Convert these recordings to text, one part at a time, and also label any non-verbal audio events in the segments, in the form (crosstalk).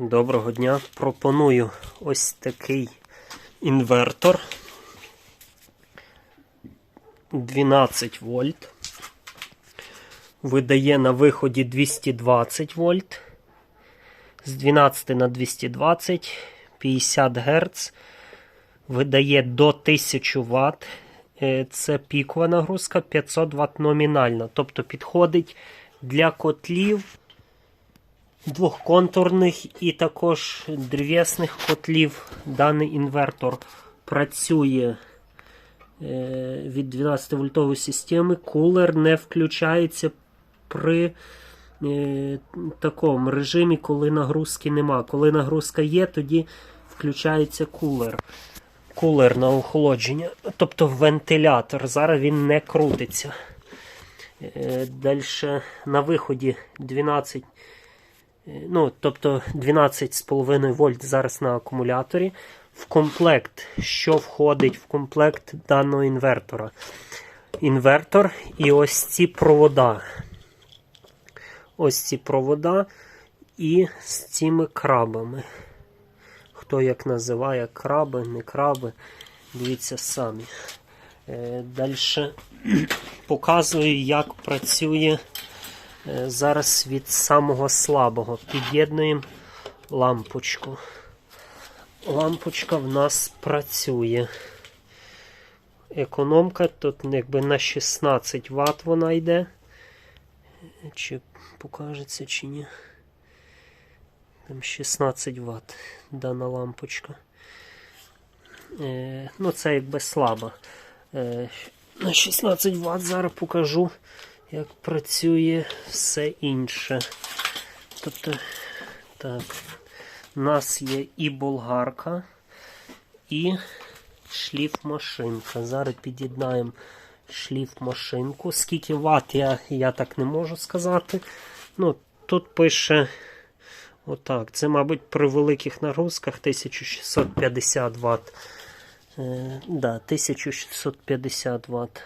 Доброго дня. Пропоную ось такий інвертор 12 вольт. Видає на виході 220 вольт. З 12 на 220, 50 Гц. Видає до 1000 Вт. Е, Це пікова нагрузка, 500 Вт номінальна. Тобто підходить для котлів двохконтурних і також древесних котлів. Даний інвертор працює е, від 12 вольтової системи. Кулер не включається при е, такому режимі, коли нагрузки нема. Коли нагрузка є, тоді включається кулер. Кулер на охолодження, тобто вентилятор. Зараз він не крутиться. Далі на виході 12 Е, ну, тобто 12,5 вольт зараз на акумуляторі. В комплект, що входить в комплект даного інвертора. Інвертор і ось ці провода. Ось ці провода і з цими крабами. Хто як називає краби, не краби, дивіться самі. Далі (clears throat) показую, як працює. Е, Зараз від самого слабого під'єднуємо лампочку. Лампочка в нас працює. Економка тут якби на 16 Вт вона йде. Чи покажеться, чи ні. Там 16 Вт дана лампочка. Е, ну, це якби слабо. Е, на 16 Вт зараз покажу як працює все інше. Тобто, так, у нас є і болгарка, і шліф-машинка. Зараз під'єднаємо шліф-машинку. Скільки ват я, я так не можу сказати. Ну, Тут пише. Отак. Це, мабуть, при великих нагрузках 1650 Вт. Е, да, 1650 Вт.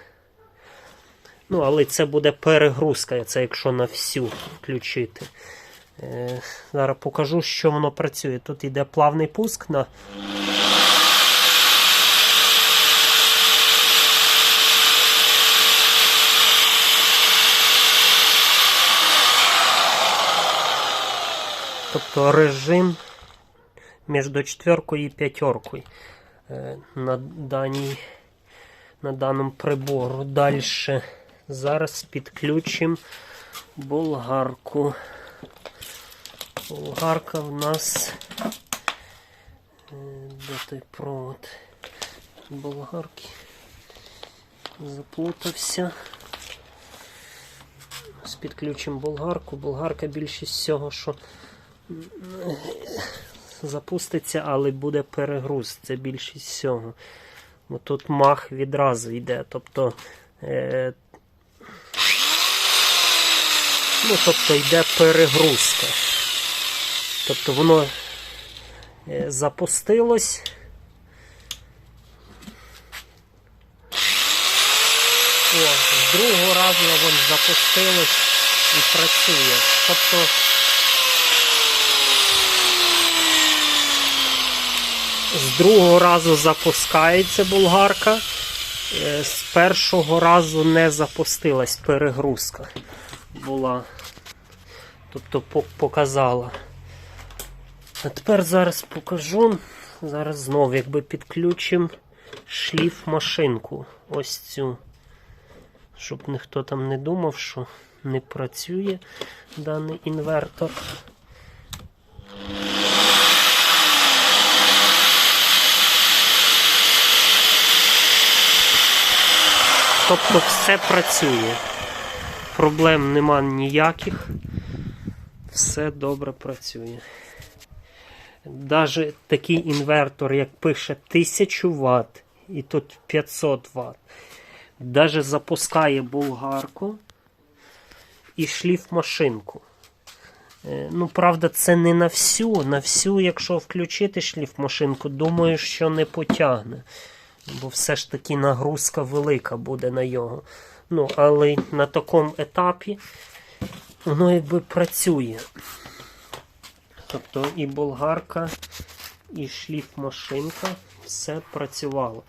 Ну, але це буде перегрузка, це якщо на всю включити. Е, Зараз покажу, що воно працює. Тут йде плавний пуск на. Тобто режим між четверкою і п'ятеркою е, на на даному прибору. Далі. Зараз підключимо болгарку. Болгарка в нас е, де той провод болгарки заплутався. З підключимо болгарку. Болгарка більшість всього, що запуститься, але буде перегруз. Це більшість всього. Бо тут мах відразу йде. Тобто е, Ну, тобто йде перегрузка. Тобто воно е, запустилось. О, з другого разу воно запустилось і працює. Тобто з другого разу запускається болгарка, е, з першого разу не запустилась перегрузка була. Тобто показала. А тепер зараз покажу. Зараз знову якби підключимо шліф машинку. Ось цю. Щоб ніхто там не думав, що не працює даний інвертор. Тобто все працює проблем нема ніяких. Все добре працює. Навіть такий інвертор, як пише 1000 Вт, і тут 500 Вт, навіть запускає болгарку і шліф-машинку. Е, ну, правда, це не на всю. На всю, якщо включити шліф-машинку, думаю, що не потягне. Бо все ж таки нагрузка велика буде на його. Ну, але на такому етапі воно якби працює. Тобто і болгарка, і шліфмашинка все працювало.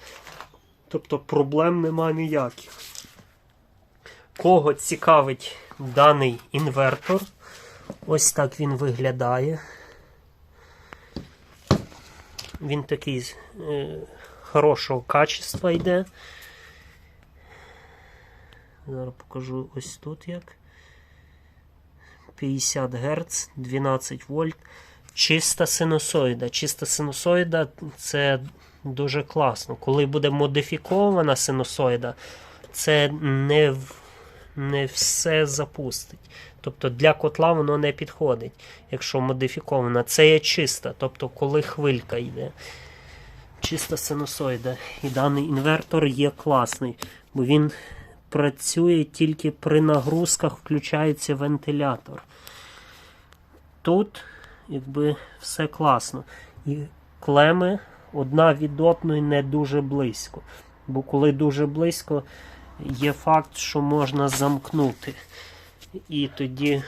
Тобто проблем нема ніяких. Кого цікавить даний інвертор, ось так він виглядає. Він такий е, хорошого качества йде. Зараз покажу ось тут як. 50 Гц, 12 вольт. Чиста синусоїда. Чиста синусоїда це дуже класно. Коли буде модифікована синусоїда, це не, не все запустить. Тобто для котла воно не підходить, якщо модифікована. Це є чиста, тобто коли хвилька йде. Чиста синусоїда. І даний інвертор є класний, бо він працює тільки при нагрузках, включається вентилятор. Тут, якби все класно. І клеми одна від одної не дуже близько. Бо коли дуже близько, є факт, що можна замкнути. І тоді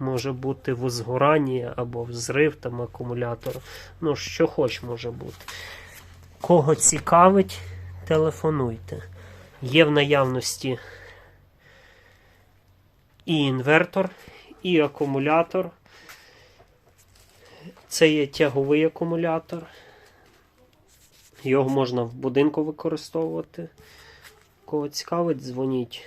може бути возгорання або взрив там акумулятора. Ну, що хоч може бути. Кого цікавить, телефонуйте. Є в наявності і інвертор, і акумулятор. Це є тяговий акумулятор. Його можна в будинку використовувати. Кого цікавить, дзвоніть